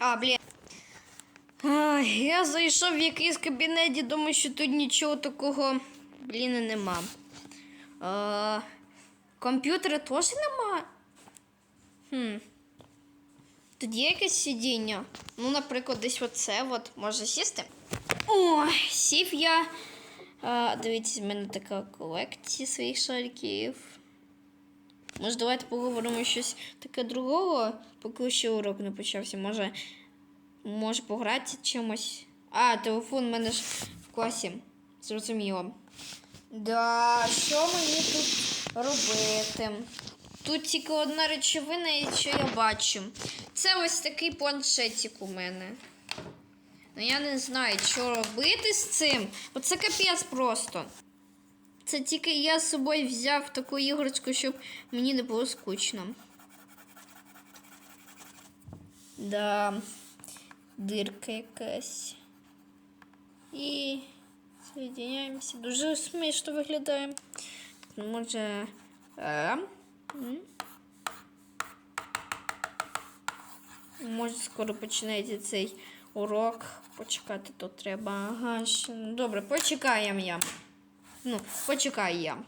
А, блін. Я зайшов в якийсь кабінет і думаю, що тут нічого такого, блін, нема. А, комп'ютера теж нема. Хм. Тут є якесь сидіння. Ну, наприклад, десь оце от може сісти. О, сів я. А, дивіться, в мене така колекція своїх шариків. Може, давайте поговоримо щось таке другого, поки ще урок не почався. Може, може пограти чимось. А, телефон в мене ж в класі. Зрозуміло. Да, що мені тут робити? Тут тільки одна речовина, і що я бачу. Це ось такий планшетик у мене. Ну я не знаю, що робити з цим. Оце капець просто. Це тільки я з собою взяв таку іграшку, щоб мені не було скучно. Да, дирка якась. І соєдиняємося. Дуже смішно виглядає. Може. А? Може, скоро починається цей урок. Почекати тут треба. Ага, ще... Добре, почекаємо я. Ну, почекаю я.